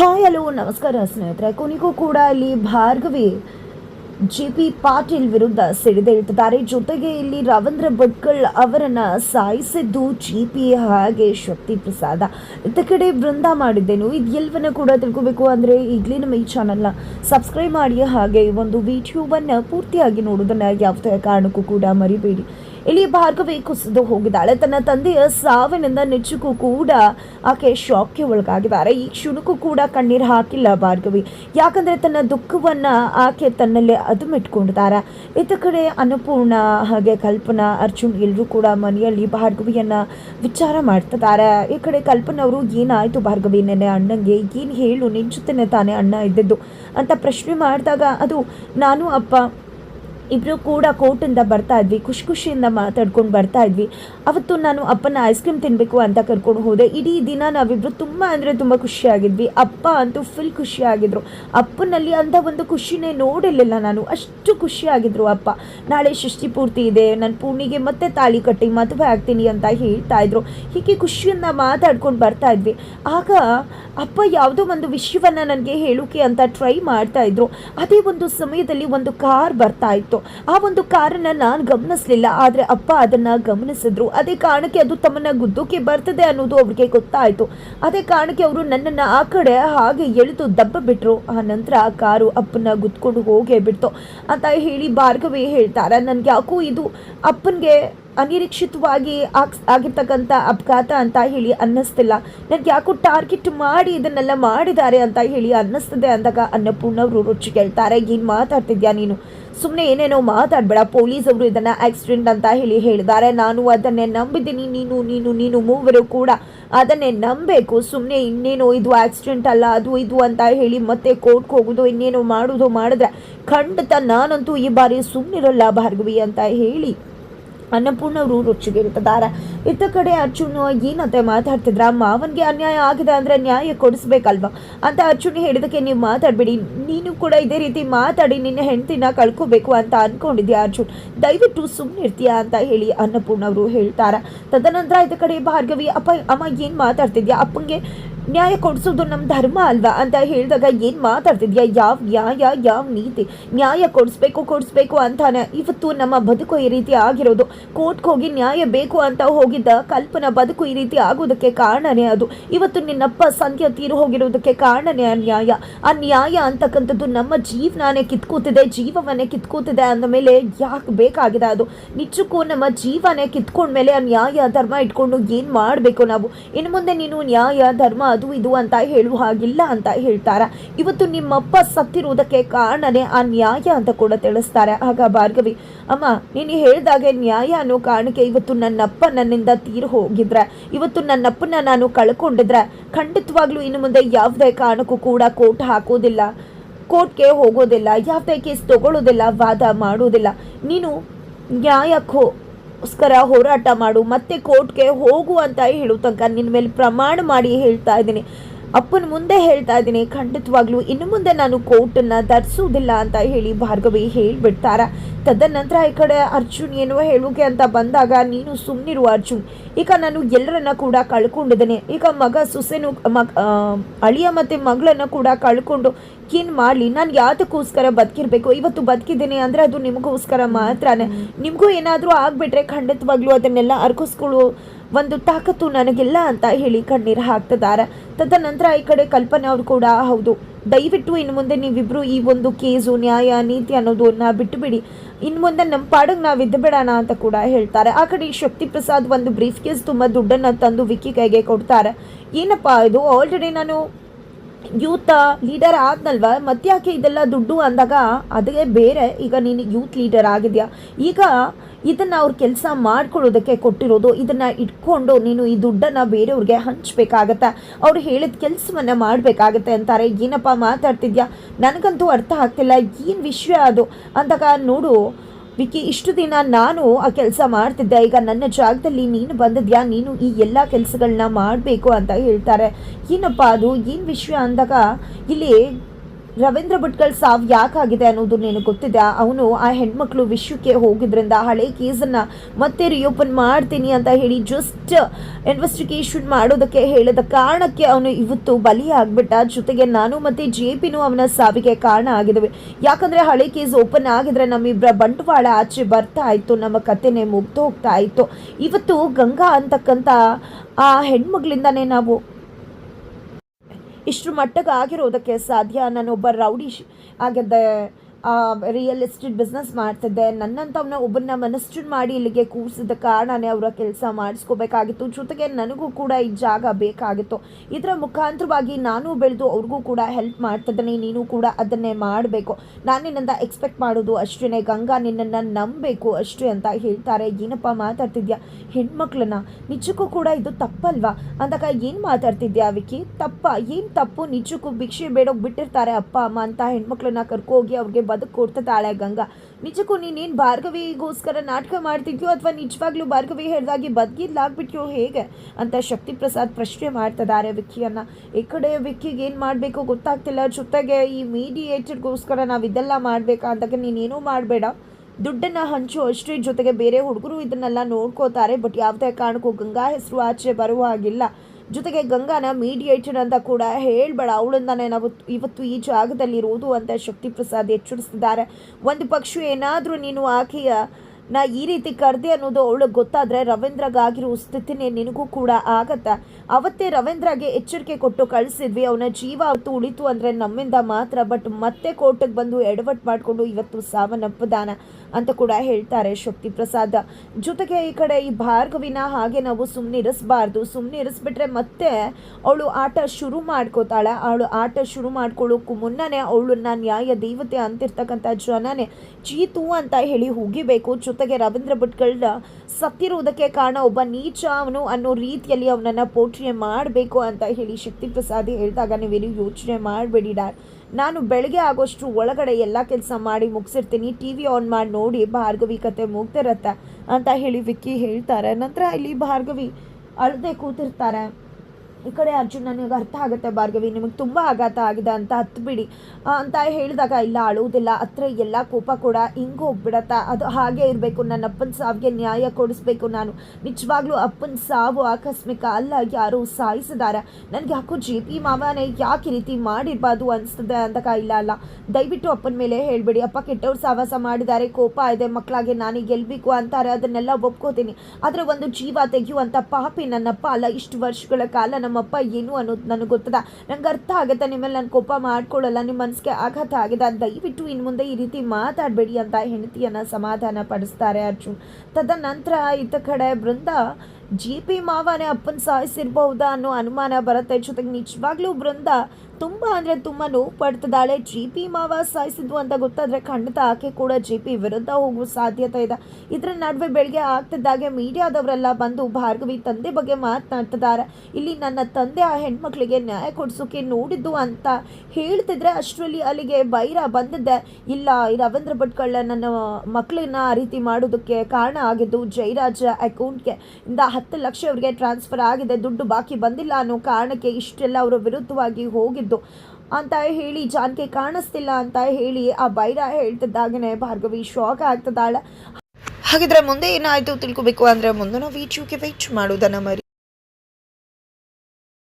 Hi, hello, ನಮಸ್ಕಾರ ಸ್ನೇಹಿತರೆ. ಕೊನೆಗೂ ಕೂಡ ಇಲ್ಲಿ ಭಾರ್ಗವಿ ಜಿ ಪಿ ಪಾಟೀಲ್ ವಿರುದ್ಧ ಸಿಡಿದೇಳ್ತಿದ್ದಾರೆ ಜೊತೆಗೆ ಇಲ್ಲಿ ರವೀಂದ್ರ ಭಟ್ಕಳ್ ಅವರನ್ನ ಸಾಯಿಸಿದ್ದು ಜಿ ಪಿ ಹಾಗೆ ಶಕ್ತಿ ಪ್ರಸಾದ. ಇತ್ತ ಕಡೆ ಬೃಂದ ಮಾಡಿದ್ದೇನು? ಇದು ಕೂಡ ತಿಳ್ಕೊಬೇಕು ಅಂದರೆ ಈಗಲೇ ನಮ್ಮ ಈ ಚಾನಲ್ನ ಸಬ್ಸ್ಕ್ರೈಬ್ ಮಾಡಿ ಹಾಗೆ ಒಂದು ವಿಡಿಯೋವನ್ನು ಪೂರ್ತಿಯಾಗಿ ನೋಡೋದನ್ನು ಯಾವುದೇ ಕಾರಣಕ್ಕೂ ಕೂಡ ಮರಿಬೇಡಿ. ಇಲ್ಲಿ ಭಾರ್ಗವಿ ಕುಸಿದು ಹೋಗಿದ್ದಾಳೆ. ತನ್ನ ತಂದೆಯ ಸಾವಿನಿಂದ ನಿಜಕ್ಕೂ ಕೂಡ ಆಕೆ ಶಾಕ್ಗೆ ಒಳಗಾಗಿದ್ದಾರೆ. ಈ ಕ್ಷುಣಕು ಕೂಡ ಕಣ್ಣೀರು ಹಾಕಿಲ್ಲ ಭಾರ್ಗವಿ. ಯಾಕಂದ್ರೆ ತನ್ನ ದುಃಖವನ್ನ ಆಕೆ ತನ್ನಲ್ಲೇ ಅದುಮಿಟ್ಕೊಂಡಿದ್ದಾರೆ. ಇತ್ತ ಕಡೆ ಅನ್ನಪೂರ್ಣ ಹಾಗೆ ಕಲ್ಪನಾ, ಅರ್ಜುನ್ ಎಲ್ಲರೂ ಕೂಡ ಮನೆಯಲ್ಲಿ ಭಾರ್ಗವಿಯನ್ನ ವಿಚಾರ ಮಾಡ್ತಿದ್ದಾರೆ. ಈ ಕಡೆ ಕಲ್ಪನಾ ಅವರು ಏನಾಯ್ತು ಭಾರ್ಗವಿ? ನೆನೆ ಅಣ್ಣಂಗೆ ಏನು ಹೇಳು? ನಿನ್ ಜೊತೆನೆ ತಾನೇ ಅಣ್ಣ ಇದ್ದಿದ್ದು ಅಂತ ಪ್ರಶ್ನೆ ಮಾಡಿದಾಗ, ಅದು ನಾನು, ಅಪ್ಪ ಇಬ್ಬರು ಕೂಡ ಕೋರ್ಟಿಂದ ಬರ್ತಾ ಇದ್ವಿ ಖುಷಿ ಖುಷಿಯಿಂದ ಮಾತಾಡ್ಕೊಂಡು ಬರ್ತಾ ಇದ್ವಿ. ಅವತ್ತು ನಾನು ಅಪ್ಪನ ಐಸ್ ಕ್ರೀಮ್ ತಿನ್ನಬೇಕು ಅಂತ ಕರ್ಕೊಂಡು ಹೋದೆ. ಇಡೀ ದಿನ ನಾವಿಬ್ಬರು ತುಂಬ ಅಂದರೆ ತುಂಬ ಖುಷಿಯಾಗಿದ್ವಿ. ಅಪ್ಪ ಅಂತೂ ಫುಲ್ ಖುಷಿಯಾಗಿದ್ರು. ಅಪ್ಪನಲ್ಲಿ ಅಂಥ ಒಂದು ಖುಷಿನೇ ನೋಡಿರಲಿಲ್ಲ ನಾನು. ಅಷ್ಟು ಖುಷಿಯಾಗಿದ್ರು ಅಪ್ಪ. ನಾಳೆ ಷಷ್ಠಿ ಪೂರ್ತಿ ಇದೆ ನನ್ನ ಪೂರ್ಣಿಗೆ ಮತ್ತೆ ತಾಳಿ ಕಟ್ಟಿ ಮದುವೆ ಆಗ್ತೀನಿ ಅಂತ ಹೇಳ್ತಾ ಇದ್ರು. ಹೀಗೆ ಖುಷಿಯಿಂದ ಮಾತಾಡ್ಕೊಂಡು ಬರ್ತಾ ಇದ್ವಿ. ಆಗ ಅಪ್ಪ ಯಾವುದೋ ಒಂದು ವಿಷಯವನ್ನು ನನಗೆ ಹೇಳೋಕೆ ಅಂತ ಟ್ರೈ ಮಾಡ್ತಾ ಇದ್ರು. ಅದೇ ಒಂದು ಸಮಯದಲ್ಲಿ ಒಂದು ಕಾರ್ ಬರ್ತಾ ಇತ್ತು. ಆ ಒಂದು ಕಾರನ್ನ ನಾನು ಗಮನಿಸ್ಲಿಲ್ಲ, ಆದರೆ ಅಪ್ಪ ಅದನ್ನ ಗಮನಿಸಿದ್ರು. ಅದೇ ಕಾರಣಕ್ಕೆ ಅದು ತಮ್ಮನ್ನ ಗುದ್ದೋಕೆ ಬರ್ತದೆ ಅನ್ನೋದು ಅವ್ರಿಗೆ ಗೊತ್ತಾಯ್ತು. ಅದೇ ಕಾರಣಕ್ಕೆ ಅವರು ನನ್ನನ್ನ ಆ ಕಡೆ ಹಾಗೆ ಎಳೆದು ದಬ್ಬ ಬಿಟ್ರು. ಆ ನಂತರ ಆ ಕಾರು ಅಪ್ಪನ ಗುದ್ಕೊಂಡು ಹೋಗೇ ಬಿಡ್ತು ಅಂತ ಹೇಳಿ ಭಾರ್ಗವಿ ಹೇಳ್ತಾರೆ. ನನಗೆ ಯಾಕೋ ಇದು ಅಪ್ಪನಿಗೆ ಅನಿರೀಕ್ಷಿತವಾಗಿ ಆಗ್ ಆಗಿರ್ತಕ್ಕಂಥ ಅಪಘಾತ ಅಂತ ಹೇಳಿ ಅನ್ನಿಸ್ತಿಲ್ಲ. ನನಗೆ ಯಾಕೋ ಟಾರ್ಗೆಟ್ ಮಾಡಿ ಇದನ್ನೆಲ್ಲ ಮಾಡಿದ್ದಾರೆ ಅಂತ ಹೇಳಿ ಅನ್ನಿಸ್ತದೆ ಅಂದಾಗ ಅನ್ನಪೂರ್ಣ ಅವರು ರುಚಿ ಕೇಳ್ತಾರೆ, ಏನು ಮಾತಾಡ್ತಿದ್ಯಾ ನೀನು? ಸುಮ್ಮನೆ ಏನೇನೋ ಮಾತಾಡಬೇಡ, ಪೊಲೀಸ್ ಅವರು ಇದನ್ನ ಆಕ್ಸಿಡೆಂಟ್ ಅಂತ ಹೇಳಿ ಹೇಳಿದ್ದಾರೆ. ನಾನು ಅದನ್ನೇ ನಂಬಿದ್ದೀನಿ, ನೀನು ನೀನು ನೀನು ಮೂವರು ಕೂಡ ಅದನ್ನೇ ನಂಬಬೇಕು ಸುಮ್ಮನೆ ಇನ್ನೇನೋ ಇದು ಆಕ್ಸಿಡೆಂಟ್ ಅಲ್ಲ, ಅದು ಇದು ಅಂತ ಹೇಳಿ ಮತ್ತೆ ಕೋರ್ಟ್ಗೆ ಹೋಗೋದು, ಇನ್ನೇನೋ ಮಾಡೋದು ಮಾಡಿದ್ರೆ ಖಂಡಿತ ನಾನಂತೂ ಈ ಬಾರಿ ಸುಮ್ಮನಿರಲ್ಲ ಭಾರ್ಗವಿ ಅಂತ ಹೇಳಿ ಅನ್ನಪೂರ್ಣ ಅವರು ರುಚಿಗಿರ್ತದಾರ ಇತ್ತ ಕಡೆ ಅರ್ಜುನ್ ಏನಂತೆ ಮಾತಾಡ್ತಿದ್ರ? ಮಾವನ್ಗೆ ಅನ್ಯಾಯ ಆಗಿದೆ ಅಂದ್ರೆ ನ್ಯಾಯ ಕೊಡಿಸ್ಬೇಕಲ್ವಾ? ಅಂತ ಅರ್ಜುನ್ ಹೇಳಿದಕ್ಕೆ ನೀವು ಮಾತಾಡ್ಬೇಡಿ. ನೀನು ಕೂಡ ಇದೇ ರೀತಿ ಮಾತಾಡಿ ನಿನ್ನ ಹೆಂಡತಿನ ಕಳ್ಕೋಬೇಕು ಅಂತ ಅನ್ಕೊಂಡಿದ್ಯಾ ಅರ್ಜುನ್? ದಯವಿಟ್ಟು ಸುಮ್ಮನೆ ಇರ್ತೀಯಾ ಅಂತ ಹೇಳಿ ಅನ್ನಪೂರ್ಣ ಅವರು ಹೇಳ್ತಾರ. ತದನಂತರ ಇದ ಕಡೆ ಭಾರ್ಗವಿ, ಅಪ್ಪ, ಅಮ್ಮ ಏನು ಮಾತಾಡ್ತಿದ್ಯಾ? ಅಪ್ಪಂಗೆ ನ್ಯಾಯ ಕೊಡಿಸೋದು ನಮ್ಮ ಧರ್ಮ ಅಲ್ವಾ? ಅಂತ ಹೇಳಿದಾಗ ಏನು ಮಾತಾಡ್ತಿದ್ಯಾ? ಯಾವ ನ್ಯಾಯ, ಯಾವ ನೀತಿ? ನ್ಯಾಯ ಕೊಡಿಸ್ಬೇಕು ಕೊಡಿಸ್ಬೇಕು ಅಂತಾನೆ. ಇವತ್ತು ನಮ್ಮ ಬದುಕು ಈ ರೀತಿ ಆಗಿರೋದು. ಕೋರ್ಟ್ಗೆ ಹೋಗಿ ನ್ಯಾಯ ಬೇಕು ಅಂತ ಹೋಗಿದ್ದ ಕಲ್ಪನಾ ಬದುಕು ಈ ರೀತಿ ಆಗೋದಕ್ಕೆ ಕಾರಣನೇ ಅದು. ಇವತ್ತು ನಿನ್ನಪ್ಪ ಸಂಧ್ಯ ತೀರು ಹೋಗಿರೋದಕ್ಕೆ ಕಾರಣನೇ ಆ ನ್ಯಾಯ ಆ ನ್ಯಾಯ ಅಂತಕ್ಕಂಥದ್ದು ನಮ್ಮ ಜೀವನನೇ ಕಿತ್ಕೋತಿದೆ, ಜೀವವನ್ನೇ ಕಿತ್ಕೋತಿದೆ ಅಂದ ಮೇಲೆ ಯಾಕೆ ಬೇಕಾಗಿದೆ ಅದು? ನಿಜಕ್ಕೂ ನಮ್ಮ ಜೀವನೇ ಕಿತ್ಕೊಂಡ್ಮೇಲೆ ಆ ನ್ಯಾಯ ಧರ್ಮ ಇಟ್ಕೊಂಡು ಏನು ಮಾಡಬೇಕು ನಾವು? ಇನ್ನು ಮುಂದೆ ನೀನು ನ್ಯಾಯ, ಧರ್ಮ ಅದು ಇದು ಅಂತ ಹೇಳುವ ಹಾಗಿಲ್ಲ ಅಂತ ಹೇಳ್ತಾರೆ. ಇವತ್ತು ನಿಮ್ಮಪ್ಪ ಸತ್ತಿರುವುದಕ್ಕೆ ಕಾರಣನೇ ಆ ನ್ಯಾಯ ಅಂತ ಕೂಡ ತಿಳಿಸ್ತಾರೆ. ಆಗ ಭಾರ್ಗವಿ, ಅಮ್ಮ, ನೀನು ಹೇಳಿದಾಗೆ ನ್ಯಾಯ ಅನ್ನೋ ಕಾರಣಕ್ಕೆ ಇವತ್ತು ನನ್ನಪ್ಪ ನನ್ನಿಂದ ತೀರು ಹೋಗಿದ್ರೆ, ಇವತ್ತು ನನ್ನಪ್ಪನ ನಾನು ಕಳ್ಕೊಂಡಿದ್ರೆ, ಖಂಡಿತವಾಗ್ಲೂ ಇನ್ನು ಮುಂದೆ ಯಾವುದೇ ಕಾರಣಕ್ಕೂ ಕೂಡ ಕೋರ್ಟ್ ಹಾಕೋದಿಲ್ಲ ಕೋರ್ಟ್ಗೆ ಹೋಗೋದಿಲ್ಲ, ಯಾವುದೇ ಕೇಸ್ ತಗೊಳ್ಳೋದಿಲ್ಲ, ವಾದ ಮಾಡೋದಿಲ್ಲ ನೀನು ನ್ಯಾಯಕ್ಕೋ ಗೋಸ್ಕರ ಹೋರಾಟ ಮಾಡು, ಮತ್ತೆ ಕೋರ್ಟ್ಗೆ ಹೋಗು ಅಂತ ಹೇಳು ತನಕ ನಿನ್ನ ಮೇಲೆ ಪ್ರಮಾಣ ಮಾಡಿ ಹೇಳ್ತಾ ಇದ್ದೀನಿ. ಅಪ್ಪನ ಮುಂದೆ ಹೇಳ್ತಾ ಇದ್ದೀನಿ. ಖಂಡಿತವಾಗ್ಲೂ ಇನ್ನು ಮುಂದೆ ನಾನು ಕೋರ್ಟನ್ನು ಧರಿಸುವುದಿಲ್ಲ ಅಂತ ಹೇಳಿ ಭಾರ್ಗವಿ ಹೇಳಿಬಿಡ್ತಾರ. ತದನಂತರ ಈ ಕಡೆ ಅರ್ಜುನ್ ಏನೋ ಹೇಳುವಿಕೆ ಅಂತ ಬಂದಾಗ ನೀನು ಸುಮ್ಮನಿರುವ ಅರ್ಜುನ್. ಈಗ ನಾನು ಎಲ್ಲರನ್ನ ಕೂಡ ಕಳ್ಕೊಂಡಿದ್ದೇನೆ. ಈಗ ಮಗ ಸೊಸೆನು, ಮಗ ಅಳಿಯ ಮತ್ತು ಮಗಳನ್ನು ಕೂಡ ಕಳ್ಕೊಂಡು ಏನು ಮಾಡಲಿ. ನಾನು ಯಾತಕ್ಕೋಸ್ಕರ ಬದುಕಿರಬೇಕು? ಇವತ್ತು ಬದುಕಿದ್ದೀನಿ ಅಂದರೆ ಅದು ನಿಮಗೋಸ್ಕರ ಮಾತ್ರನೇ. ನಿಮಗೂ ಏನಾದರೂ ಆಗಿಬಿಟ್ರೆ ಖಂಡಿತವಾಗ್ಲೂ ಅದನ್ನೆಲ್ಲ ಅರ್ಕಿಸ್ಕೊಳ್ಳೋ ಒಂದು ತಾಕತ್ತು ನನಗಿಲ್ಲ ಅಂತ ಹೇಳಿ ಕಣ್ಣೀರು ಹಾಕ್ತಿದ್ದಾರೆ ತದನಂತರ ಈ ಕಡೆ ಕಲ್ಪನೆ ಅವರು ಕೂಡ, ಹೌದು. ದಯವಿಟ್ಟು ಇನ್ನು ಮುಂದೆ ನೀವಿಬ್ಬರು ಈ ಒಂದು ಕೇಸು, ನ್ಯಾಯ, ನೀತಿ ಅನ್ನೋದನ್ನ ಬಿಟ್ಟುಬಿಡಿ ಇನ್ನು ಮುಂದೆ ನಮ್ಮ ಪಾಡಿಗೆ ನಾವು ಇದ್ದು ಬಿಡೋಣ ಅಂತ ಕೂಡ ಹೇಳ್ತಾರೆ. ಆ ಕಡೆ ಶಕ್ತಿ ಪ್ರಸಾದ್ ಒಂದು ಬ್ರೀಫ್ ಕೇಸ್ ತುಂಬ ದುಡ್ಡನ್ನು ತಂದು ವಿಕ್ಕಿ ಕೈಗೆ ಕೊಡ್ತಾರೆ. ಏನಪ್ಪ ಇದು? ಆಲ್ರೆಡಿ ನಾನು ಯೂತ್ ಲೀಡರ್ ಆದ್ನಲ್ವ? ಮತ್ತ್ಯಾಕೆ ಇದೆಲ್ಲ ದುಡ್ಡು ಅಂದಾಗ ಅದೇ ಬೇರೆ. ಈಗ ನೀನು ಯೂತ್ ಲೀಡರ್ ಆಗಿದೆಯಾ? ಈಗ ಇದನ್ನು ಅವ್ರ ಕೆಲಸ ಮಾಡ್ಕೊಳ್ಳೋದಕ್ಕೆ ಕೊಟ್ಟಿರೋದು, ಇದನ್ನು ಇಟ್ಕೊಂಡು ನೀನು ಈ ದುಡ್ಡನ್ನು ಬೇರೆಯವ್ರಿಗೆ ಹಂಚಬೇಕಾಗತ್ತೆ. ಅವ್ರು ಹೇಳಿದ ಕೆಲಸವನ್ನು ಮಾಡಬೇಕಾಗತ್ತೆ ಅಂತಾರೆ. ಏನಪ್ಪ ಮಾತಾಡ್ತಿದ್ಯಾ? ನನಗಂತೂ ಅರ್ಥ ಆಗ್ತಿಲ್ಲ. ಏನು ವಿಷಯ ಅದು? ಅಂದಾಗ ನೋಡು ವಿಕಿ, ಇಷ್ಟು ದಿನ ನಾನು ಆ ಕೆಲಸ ಮಾಡ್ತಿದ್ದೆ. ಈಗ ನನ್ನ ಜಾಗದಲ್ಲಿ ನೀನು ಬಂದಿದ್ಯಾ? ನೀನು ಈ ಎಲ್ಲ ಕೆಲಸಗಳನ್ನ ಮಾಡಬೇಕು ಅಂತ ಹೇಳ್ತಾರೆ. ಏನಪ್ಪ ಅದು? ಏನು ವಿಷಯ ಅಂದಾಗ ಇಲ್ಲಿ ರವೀಂದ್ರ ಭಟ್ಕಳ್ ಸಾವು ಯಾಕಾಗಿದೆ ಅನ್ನೋದು ನೀನು ಗೊತ್ತಿದೆ ಅವನು ಆ ಹೆಣ್ಮಕ್ಳು ವಿಶ್ವಕ್ಕೆ ಹೋಗಿದ್ರಿಂದ ಹಳೆ ಕೇಸನ್ನು ಮತ್ತೆ ರಿಯೋಪನ್ ಮಾಡ್ತೀನಿ ಅಂತ ಹೇಳಿ ಜಸ್ಟ್ ಇನ್ವೆಸ್ಟಿಗೇಷನ್ ಮಾಡೋದಕ್ಕೆ ಹೇಳಿದ ಕಾರಣಕ್ಕೆ ಅವನು ಇವತ್ತು ಬಲಿಯಾಗ್ಬಿಟ್ಟ ಜೊತೆಗೆ ನಾನು ಮತ್ತೆ ಜೆ ಪಿನೂ ಅವನ ಸಾವಿಗೆ ಕಾರಣ ಆಗಿದ್ದಾವೆ ಯಾಕಂದ್ರೆ ಹಳೆ ಕೇಸ್ ಓಪನ್ ಆಗಿದ್ರೆ ನಮ್ಮಿಬ್ಬರ ಬಂಡವಾಳ ಆಚೆ ಬರ್ತಾ ಇತ್ತು, ನಮ್ಮ ಕಥೆನೇ ಮುಗ್ದು ಹೋಗ್ತಾ ಇತ್ತು. ಇವತ್ತು ಗಂಗಾ ಅಂತಕ್ಕಂಥ ಆ ಹೆಣ್ಮಗಳಿಂದನೇ ನಾವು ಇಷ್ಟು ಮಟ್ಟಕ್ಕೆ ಆಗಿರೋದಕ್ಕೆ ಸಾಧ್ಯ. ನಾನೊಬ್ಬ ರೌಡಿ ಆಗಿದ್ದೆ. ರಿಯಲ್ ಎಸ್ಟೇಟ್ ಬಿಸ್ನೆಸ್ ಮಾಡ್ತಿದ್ದೆ. ನನ್ನಂಥವ್ನ ಒಬ್ಬನ್ನ ಮನಸ್ಸು ಮಾಡಿ ಇಲ್ಲಿಗೆ ಕೂರಿಸಿದ ಕಾರಣನೇ ಅವರ ಕೆಲಸ ಮಾಡಿಸ್ಕೋಬೇಕಾಗಿತ್ತು. ಜೊತೆಗೆ ನನಗೂ ಕೂಡ ಈ ಜಾಗ ಬೇಕಾಗಿತ್ತು. ಇದರ ಮುಖಾಂತರವಾಗಿ ನಾನು ಬೆಳೆದು ಅವ್ರಿಗೂ ಕೂಡ ಹೆಲ್ಪ್ ಮಾಡ್ತಿದ್ದೇನೆ. ನೀನು ಕೂಡ ಅದನ್ನೇ ಮಾಡಬೇಕು. ನಾನು ನಿನ್ನಿಂದ ಎಕ್ಸ್ಪೆಕ್ಟ್ ಮಾಡೋದು ಅಷ್ಟೇ ಗಂಗಾ ನಿನ್ನನ್ನು ನಂಬಬೇಕು ಅಷ್ಟೇ ಅಂತ ಹೇಳ್ತಾರೆ. ಏನಪ್ಪ ಮಾತಾಡ್ತಿದ್ಯಾ? ಹೆಣ್ಮಕ್ಳನ್ನ. ನಿಜಕ್ಕೂ ಕೂಡ ಇದು ತಪ್ಪಲ್ವಾ? ಅಂದಾಗ ಏನು ಮಾತಾಡ್ತಿದ್ಯಾ ವಿಕಿ? ತಪ್ಪ. ಏನು ತಪ್ಪು? ನಿಜಕ್ಕೂ ಭಿಕ್ಷೆ ಬೇಡೋಗಿ ಬಿಟ್ಟಿರ್ತಾರೆ ಅಪ್ಪ, ಅಮ್ಮ ಅಂತ ಹೆಣ್ಮಕ್ಳನ್ನ ಕರ್ಕೋಗಿ ಅವ್ರಿಗೆ ಬದುಕು ಕೊಡ್ತದಾಳೆ ಗಂಗಾ. ನಿಜಕ್ಕೂ ನೀನೇನು ಭಾರ್ಗವಿಗೋಸ್ಕರ ನಾಟಕ ಮಾಡ್ತಿದ್ಯೋ ಅಥವಾ ನಿಜವಾಗ್ಲೂ ಭಾರ್ಗವಿ ಹೇಳ್ದಾಗಿ ಬದುಕಿದ್ಲಾಗ್ಬಿಟ್ಯೋ ಹೇಗೆ? ಅಂತ ಶಕ್ತಿ ಪ್ರಸಾದ್ ಪ್ರಶ್ನೆ ಮಾಡ್ತಿದ್ದಾರೆ ವಿಕ್ಕಿಯನ್ನು ಈ ಕಡೆ ವಿಕ್ಕಿಗೆ ಏನು ಮಾಡಬೇಕು ಗೊತ್ತಾಗ್ತಿಲ್ಲ. ಜೊತೆಗೆ ಈ ಮೀಡಿಯೇಟರ್ಗೋಸ್ಕರ ನಾವು ಇದೆಲ್ಲ ಮಾಡಬೇಕಾ ಅಂದಾಗ ನೀನೇನೂ ಮಾಡಬೇಡ. ದುಡ್ಡನ್ನು ಹಂಚು ಅಷ್ಟೇ ಜೊತೆಗೆ ಬೇರೆ ಹುಡುಗರು ಇದನ್ನೆಲ್ಲ ನೋಡ್ಕೋತಾರೆ, ಬಟ್ ಯಾವುದೇ ಕಾರಣಕ್ಕೂ ಗಂಗಾ ಹೆಸರು ಆಚೆ ಬರುವ ಹಾಗಿಲ್ಲ. ಜೊತೆಗೆ ಗಂಗಾನ ಮೀಡಿಯೇಟರ್ ಅಂತ ಕೂಡ ಹೇಳ್ಬೇಡ. ಅವಳಿಂದಾನೆ ನಾವು ಇವತ್ತು ಈ ಜಾಗದಲ್ಲಿ ಇರುವುದು ಅಂತ ಶಕ್ತಿ ಪ್ರಸಾದ್ ಎಚ್ಚರಿಸಿದ್ದಾರೆ ಒಂದು ಪಕ್ಷ ಏನಾದರೂ ನೀನು ಆಕೆಯ ನಾ ಈ ರೀತಿ ಕರೆದೆ ಅನ್ನೋದು ಅವಳಿಗೆ ಗೊತ್ತಾದರೆ ರವೀಂದ್ರಗಾಗಿರೋ ಸ್ಥಿತಿನೇ ನಿನಗೂ ಕೂಡ ಆಗತ್ತಾ. ಅವತ್ತೇ ರವೀಂದ್ರಗೆ ಎಚ್ಚರಿಕೆ ಕೊಟ್ಟು ಕಳಿಸಿದ್ವಿ. ಅವನ ಜೀವ ಅವತ್ತು ಉಳಿತು ಅಂದರೆ ನಮ್ಮಿಂದ ಮಾತ್ರ, ಬಟ್ ಮತ್ತೆ ಕೋರ್ಟಿಗೆ ಬಂದು ಎಡವಟ್ಟು ಮಾಡಿಕೊಂಡು ಇವತ್ತು ಸಾವನ್ನಪ್ಪದಾನ ಅಂತ ಕೂಡ ಹೇಳ್ತಾರೆ ಶಕ್ತಿ ಪ್ರಸಾದ್ ಜೊತೆಗೆ ಈ ಕಡೆ ಈ ಭಾರ್ಗವಿನ ಹಾಗೆ ನಾವು ಸುಮ್ಮನೆ ಇರಿಸಬಾರ್ದು. ಸುಮ್ಮನೆ ಇರಿಸ್ಬಿಟ್ರೆ ಮತ್ತೆ ಅವಳು ಆಟ ಶುರು ಮಾಡ್ಕೋತಾಳೆ. ಅವಳು ಆಟ ಶುರು ಮಾಡ್ಕೊಳ್ಳೋಕ್ಕೂ ಮುನ್ನನೇ ಅವಳನ್ನ ನ್ಯಾಯ ದೇವತೆ ಅಂತಿರ್ತಕ್ಕಂಥ ಜನನೇ ಚೀತು ಅಂತ ಹೇಳಿ ಹೋಗಿಬೇಕು. ಜೊತೆಗೆ ರವೀಂದ್ರ ಭಟ್ಗಳನ್ನ ಸತ್ತಿರುವುದಕ್ಕೆ ಕಾರಣ ಒಬ್ಬ ನೀಚ ಅವನು ಅನ್ನೋ ರೀತಿಯಲ್ಲಿ ಅವನನ್ನು ಪೋಷಣೆ ಮಾಡಬೇಕು ಅಂತ ಹೇಳಿ ಶಕ್ತಿ ಪ್ರಸಾದ್ ಹೇಳಿದಾಗ ನೀವೇನು ಯೋಚನೆ ಮಾಡಬೇಡಿ ಡಾರ್. ನಾನು ಬೆಳಗ್ಗೆ ಆಗೋಷ್ಟು ಒಳಗಡೆ ಎಲ್ಲ ಕೆಲಸ ಮಾಡಿ ಮುಗಿಸಿರ್ತೀನಿ ಟಿ ವಿ ಆನ್ ಮಾಡಿ ನೋಡಿ ಭಾರ್ಗವಿ ಕತೆ ಮುಗ್ದಿರತ್ತೆ ಅಂತ ಹೇಳಿ ವಿಕ್ಕಿ ಹೇಳ್ತಾರೆ. ನಂತರ ಇಲ್ಲಿ ಭಾರ್ಗವಿ ಅಳದೆ ಕೂತಿರ್ತಾರೆ. ಈ ಕಡೆ ಅರ್ಜುನ್, ನನಗೆ ಅರ್ಥ ಆಗುತ್ತೆ ಭಾರ್ಗವಿ, ನಿಮಗೆ ತುಂಬ ಆಘಾತ ಆಗಿದೆ ಅಂತ ಹತ್ಬಿಡಿ. ಬಿಡಿ ಅಂತ ಹೇಳಿದಾಗ ಇಲ್ಲ ಅಳುವುದಿಲ್ಲ ಹತ್ರ ಎಲ್ಲ ಕೋಪ ಕೂಡ ಹಿಂಗೆ ಹೋಗ್ಬಿಡತ್ತಾ. ಅದು ಹಾಗೆ ಇರಬೇಕು, ನನ್ನ ಅಪ್ಪನ ಸಾವಿಗೆ ನ್ಯಾಯ ಕೊಡಿಸ್ಬೇಕು ನಾನು. ನಿಜವಾಗ್ಲೂ ಅಪ್ಪನ ಸಾವು ಆಕಸ್ಮಿಕ ಅಲ್ಲ, ಯಾರು ಸಾಯಿಸಿದಾರೆ ನನಗೆ ಯಾಕೋ ಜೆ ಪಿ ಮಾವನೇ ಯಾಕೆ ಈ ರೀತಿ ಮಾಡಿರ್ಬಾರ್ದು ಅನಿಸ್ತದೆ ಅಂತ ಇಲ್ಲ ಅಲ್ಲ. ದಯವಿಟ್ಟು ಅಪ್ಪನ ಮೇಲೆ ಹೇಳಿಬಿಡಿ, ಅಪ್ಪ ಕೆಟ್ಟವ್ರು ಸಾವಾಸ ಮಾಡಿದ್ದಾರೆ, ಕೋಪ ಇದೆ ಮಕ್ಕಳಾಗೆ ನಾನು ಗೆಲ್ಬೇಕು ಅಂತಾರೆ, ಅದನ್ನೆಲ್ಲ ಒಪ್ಕೋತೀನಿ. ಆದರೆ ಒಂದು ಜೀವ ತೆಗೆಯುವಂಥ ಪಾಪಿ ನನ್ನಪ್ಪ ಅಲ್ಲ, ಇಷ್ಟು ವರ್ಷಗಳ ಕಾಲ ನಮ್ಮಪ್ಪ ಏನು ಅನ್ನೋದು ನನಗೆ ಗೊತ್ತದ. ನಂಗೆ ಅರ್ಥ ಆಗುತ್ತೆ ಮೇಲೆ ನಾನು ಕೋಪ ಮಾಡ್ಕೊಳ್ಳಲ್ಲ ನಿಮ್ಮ ಮನಸ್ಸಿಗೆ ಆಘಾತ ಆಗಿದೆ ದಯವಿಟ್ಟು ಇನ್ನು ಮುಂದೆ ಈ ರೀತಿ ಮಾತಾಡಬೇಡಿ ಅಂತ ಹೆಂಡತಿಯನ್ನು ಸಮಾಧಾನ ಪಡಿಸ್ತಾರೆ ಅರ್ಜುನ್. ತದನಂತರ ಇತ್ತ ಕಡೆ ಬೃಂದ ಜಿ ಪಿ ಮಾವನೇ ಅಪ್ಪನ ಸಾಯಿಸಿರ್ಬಹುದಾ ಅನ್ನೋ ಅನುಮಾನ ಬರುತ್ತೆ. ಜೊತೆಗೆ ನಿಜವಾಗ್ಲೂ ಬೃಂದ ತುಂಬ ಅಂದರೆ ತುಂಬ ನೋವು ಪಡ್ತಿದ್ದಾಳೆ. ಜಿ ಪಿ ಮಾವ ಸಾಯಿಸಿದ್ವು ಅಂತ ಗೊತ್ತಾದರೆ ಖಂಡಿತ ಆಕೆ ಕೂಡ ಜಿ ಪಿ ವಿರುದ್ಧ ಹೋಗುವ ಸಾಧ್ಯತೆ ಇದೆ. ಇದರ ನಡುವೆ ಬೆಳಗ್ಗೆ ಆಗ್ತಿದ್ದಾಗೆ ಮೀಡಿಯಾದವರೆಲ್ಲ ಬಂದು ಭಾರ್ಗವಿ ತಂದೆ ಬಗ್ಗೆ ಮಾತನಾಡ್ತಿದ್ದಾರೆ. ಇಲ್ಲಿ ನನ್ನ ತಂದೆ ಆ ಹೆಣ್ಮಕ್ಳಿಗೆ ನ್ಯಾಯ ಕೊಡಿಸೋಕೆ ನೋಡಿದ್ದು ಅಂತ ಹೇಳ್ತಿದ್ರೆ ಅಷ್ಟರಲ್ಲಿ ಅಲ್ಲಿಗೆ ಬೈರ ಬಂದಿದ್ದೆ. ಇಲ್ಲ ರವೀಂದ್ರ ಭಟ್ಕಳ್ಳ ನನ್ನ ಮಕ್ಕಳನ್ನ ಆ ರೀತಿ ಮಾಡೋದಕ್ಕೆ ಕಾರಣ ಆಗಿದ್ದು ಜೈರಾಜ ಅಕೌಂಟ್ಗೆ ಇಂದ ಹತ್ತು ಲಕ್ಷ ಅವರಿಗೆ ಟ್ರಾನ್ಸ್ಫರ್ ಆಗಿದೆ. ದುಡ್ಡು ಬಾಕಿ ಬಂದಿಲ್ಲ ಅನ್ನೋ ಕಾರಣಕ್ಕೆ ಇಷ್ಟೆಲ್ಲ ಅವರ ವಿರುದ್ಧವಾಗಿ ಹೋಗಿದ್ದು. ಅಂತ ಹೇಳಿ ಜಾನ್ಕೆ ಕಾಣಿಸ್ತಿಲ್ಲ ಅಂತ ಹೇಳಿ ಆ ಬೈರ ಹೇಳ್ತಿದ್ದಾಗನೇ ಭಾರ್ಗವಿ ಶಾಕ್ ಆಗ್ತದಾಳ ಹಾಗಿದ್ರೆ ಮುಂದೆ ಏನಾಯ್ತು ತಿಳ್ಕೊಬೇಕು ಅಂದ್ರೆ ಮುಂದಿನ ವೀಡಿಯೋಗೆ ವೆಯ್ಟ್ ಮಾಡೋದನ್ನ ಮರಿ